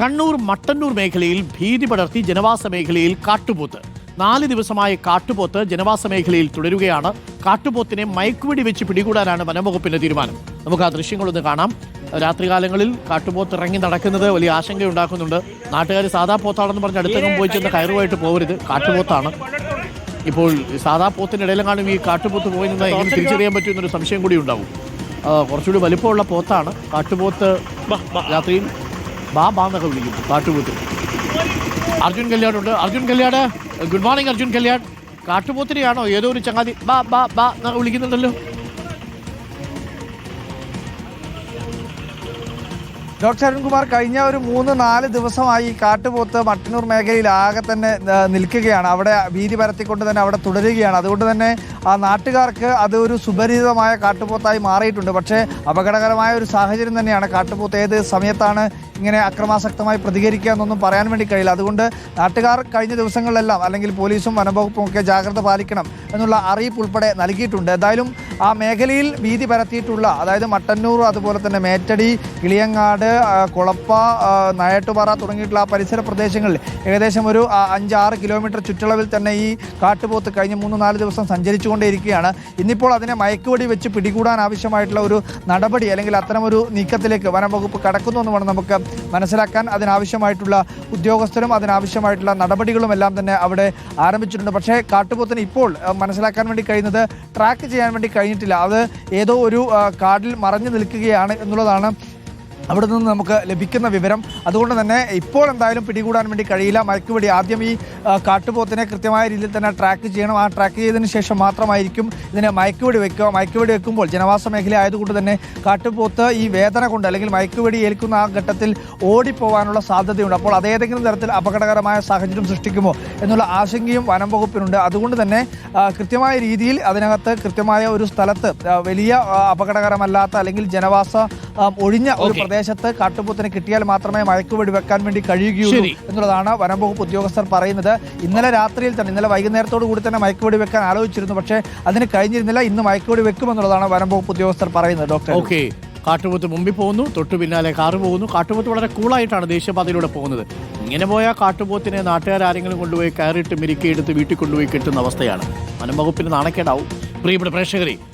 കണ്ണൂർ മട്ടന്നൂർ മേഖലയിൽ ഭീതി പടർത്തി ജനവാസ മേഖലയിൽ കാട്ടുപോത്ത്. നാല് ദിവസമായി കാട്ടുപോത്ത് ജനവാസ മേഖലയിൽ തുടരുകയാണ്. കാട്ടുപോത്തിനെ മയക്കുവെടി വെച്ച് പിടികൂടാനാണ് വനംവകുപ്പിന്റെ തീരുമാനം. നമുക്ക് ആ ദൃശ്യങ്ങളൊന്ന് കാണാം. രാത്രികാലങ്ങളിൽ കാട്ടുപോത്ത് ഇറങ്ങി നടക്കുന്നത് വലിയ ആശങ്കയുണ്ടാക്കുന്നുണ്ട്. നാട്ടുകാർ സാധാ പോത്താണെന്ന് പറഞ്ഞ് അടുത്തെങ്ങും പോയി ചെന്ന് കയറുമായിട്ട് പോകരുത്. കാട്ടുപോത്താണ്. ഇപ്പോൾ സാധാ പോത്തിന്റെ കാണും ഈ കാട്ടുപോത്ത് പോയി നിന്ന് എങ്ങനെ തിരിച്ചറിയാൻ പറ്റുമെന്നൊരു സംശയം കൂടി ഉണ്ടാവും. കുറച്ചുകൂടി വലിപ്പമുള്ള പോത്താണ്. കാട്ടുപോത്ത് രാത്രിയിൽ ബാ ബാ എന്നൊക്കെ വിളിക്കും കാട്ടുപോത്ത്. അർജുൻ കല്യാണുണ്ട് അർജുൻ കല്യാട് ഗുഡ് മോർണിംഗ് അർജുൻ കല്യാൺ. കാട്ടുപോത്തിരിയാണോ ഏതോ ഒരു ചങ്ങാതി. ബാ ബാ ബാ എന്നൊക്കെ വിളിക്കുന്നുണ്ടല്ലോ. ഡോക്ടർ അരുൺകുമാർ കഴിഞ്ഞ ഒരു മൂന്ന് നാല് ദിവസമായി കാട്ടുപോത്ത് മട്ടന്നൂർ മേഖലയിൽ ആകെ തന്നെ നിൽക്കുകയാണ്. അവിടെ ഭീതി പരത്തിക്കൊണ്ട് തന്നെ അവിടെ തുടരുകയാണ്. അതുകൊണ്ട് തന്നെ ആ നാട്ടുകാർക്ക് അത് ഒരു സുപരിചിതമായ കാട്ടുപോത്തായി മാറിയിട്ടുണ്ട്. പക്ഷേ അപകടകരമായ ഒരു സാഹചര്യം തന്നെയാണ് കാട്ടുപോത്ത്. ഏത് സമയത്താണ് ഇങ്ങനെ അക്രമാസക്തമായി പ്രതികരിക്കുക എന്നൊന്നും പറയാൻ വേണ്ടി കഴിയില്ല. അതുകൊണ്ട് നാട്ടുകാർ കഴിഞ്ഞ ദിവസങ്ങളിലെല്ലാം അല്ലെങ്കിൽ പോലീസും വനംവകുപ്പും ഒക്കെ ജാഗ്രത പാലിക്കണം എന്നുള്ള അറിയിപ്പ് ഉൾപ്പെടെ നൽകിയിട്ടുണ്ട്. എന്തായാലും ആ മേഖലയിൽ ഭീതി പരത്തിയിട്ടുള്ള അതായത് മട്ടന്നൂർ അതുപോലെ തന്നെ മേറ്റടി കിളിയങ്ങാട് കുളപ്പ നയട്ടുപാറ തുടങ്ങിയിട്ടുള്ള ആ പരിസര പ്രദേശങ്ങളിൽ ഏകദേശം ഒരു അഞ്ചാറ് കിലോമീറ്റർ ചുറ്റളവിൽ തന്നെ ഈ കാട്ടുപോത്ത് കഴിഞ്ഞ മൂന്ന് നാല് ദിവസം സഞ്ചരിച്ചുകൊണ്ടേയിരിക്കുകയാണ്. ഇന്നിപ്പോൾ അതിനെ മയക്കുവടി വെച്ച് പിടികൂടാൻ ആവശ്യമായിട്ടുള്ള ഒരു നടപടി അല്ലെങ്കിൽ അത്തരമൊരു നീക്കത്തിലേക്ക് വനം വകുപ്പ് കടക്കുന്നു എന്ന് വേണം നമുക്ക് മനസ്സിലാക്കാൻ. അതിനാവശ്യമായിട്ടുള്ള ഉദ്യോഗസ്ഥരും അതിനാവശ്യമായിട്ടുള്ള നടപടികളും എല്ലാം തന്നെ അവിടെ ആരംഭിച്ചിട്ടുണ്ട്. പക്ഷേ കാട്ടുപോത്തിന് ഇപ്പോൾ മനസ്സിലാക്കാൻ വേണ്ടി കഴിയുന്നത് ട്രാക്ക് ചെയ്യാൻ വേണ്ടി കഴിഞ്ഞിട്ടില്ല. അത് ഏതോ ഒരു കാടിൽ മറഞ്ഞു നിൽക്കുകയാണ് എന്നുള്ളതാണ് അവിടെ നിന്ന് നമുക്ക് ലഭിക്കുന്ന വിവരം. അതുകൊണ്ട് തന്നെ ഇപ്പോൾ എന്തായാലും പിടികൂടാൻ വേണ്ടി കഴിയില്ല. മയക്കുവെടി ആദ്യം ഈ കാട്ടുപോത്തിനെ കൃത്യമായ രീതിയിൽ തന്നെ ട്രാക്ക് ചെയ്യണം. ആ ട്രാക്ക് ചെയ്തതിന് ശേഷം മാത്രമായിരിക്കും ഇതിനെ മയക്കുവെടി വെക്കുക. മയക്കുവെടി വെക്കുമ്പോൾ ജനവാസ മേഖല ആയതുകൊണ്ട് തന്നെ കാട്ടുപോത്ത് ഈ വേദന കൊണ്ട് അല്ലെങ്കിൽ മയക്കുവെടി ഏൽക്കുന്ന ആ ഘട്ടത്തിൽ ഓടിപ്പോവാനുള്ള സാധ്യതയുണ്ട്. അപ്പോൾ അതേതെങ്കിലും തരത്തിൽ അപകടകരമായ സാഹചര്യം സൃഷ്ടിക്കുമോ എന്നുള്ള ആശങ്കയും വനം വകുപ്പിനുണ്ട്. അതുകൊണ്ട് തന്നെ കൃത്യമായ രീതിയിൽ അതിനകത്ത് കൃത്യമായ ഒരു സ്ഥലത്ത് വലിയ അപകടകരമല്ലാത്ത അല്ലെങ്കിൽ ജനവാസ ഒഴിഞ്ഞ ഒരു. പ്രദേശത്ത് കാട്ടുപോത്തിനെ കിട്ടിയാൽ മാത്രമേ മഴയ്ക്ക് വെടിവെക്കാൻ വേണ്ടി കഴിയുകയുള്ളൂ. എന്നുള്ളതാണ് വനം വകുപ്പ് ഉദ്യോഗസ്ഥർ പറയുന്നത്. ഇന്നലെ രാത്രിയിൽ തന്നെ ഇന്നലെ വൈകുന്നേരത്തോടു കൂടി തന്നെ മയക്ക് വെടിവെക്കാൻ ആലോചിച്ചിരുന്നു. പക്ഷേ അതിന് കഴിഞ്ഞിരുന്നില്ല ഇന്ന് മയക്കുവെടി വെക്കുമെന്നുള്ളതാണ് വനം വകുപ്പ് ഉദ്യോഗസ്ഥർ പറയുന്നത് ഡോക്ടർ. ഓക്കെ. കാട്ടുപോത്ത് മുമ്പിൽ പോകുന്നു തൊട്ടു പിന്നാലെ കാറ് പോകുന്നു. കാട്ടുപോത്ത് വളരെ കൂളായിട്ടാണ് ദേശീയപാതയിലൂടെ പോകുന്നത്. ഇങ്ങനെ പോയാൽ കാട്ടുപോത്തിനെ നാട്ടുകാരെങ്കിലും കൊണ്ടുപോയി കയറിയിട്ട് മിരുക്കിയെടുത്ത് വീട്ടിൽ കൊണ്ടുപോയി കെട്ടുന്ന അവസ്ഥയാണ്. വനം വകുപ്പിന് നാണക്കേടാവും. പ്രിയപ്പെട്ട പ്രേക്ഷകരെ